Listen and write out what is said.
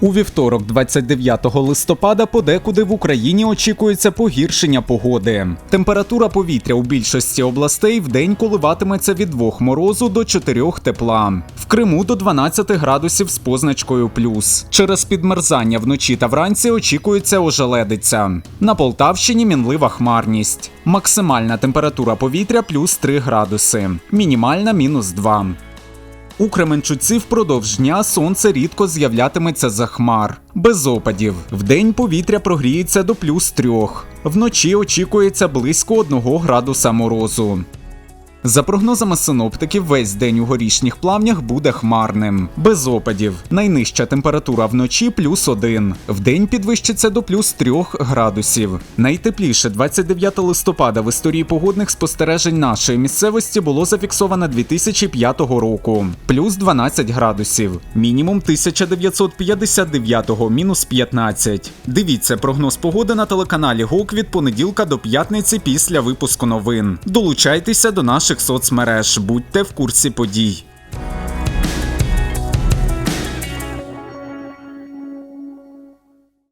У вівторок, 29 листопада, подекуди в Україні очікується погіршення погоди. Температура повітря у більшості областей в день коливатиметься від 2 морозу до 4 тепла. В Криму до 12 градусів з позначкою плюс. Через підмерзання вночі та вранці очікується ожеледиця. На Полтавщині мінлива хмарність. Максимальна температура повітря плюс 3 градуси, мінімальна мінус 2. У Кременчуці впродовж дня сонце рідко з'являтиметься за хмар, без опадів. Вдень повітря прогріється до плюс трьох. Вночі очікується близько одного градуса морозу. За прогнозами синоптиків, весь день у горішніх плавнях буде хмарним, без опадів. Найнижча температура вночі плюс 1. Вдень підвищиться до плюс 3 градусів. Найтепліше 29 листопада в історії погодних спостережень нашої місцевості було зафіксовано 2005 року, плюс 12 градусів, мінімум 1959 мінус 15. Дивіться прогноз погоди на телеканалі ГОК від понеділка до п'ятниці після випуску новин. Долучайтеся до наших соцмереж, будьте в курсі подій.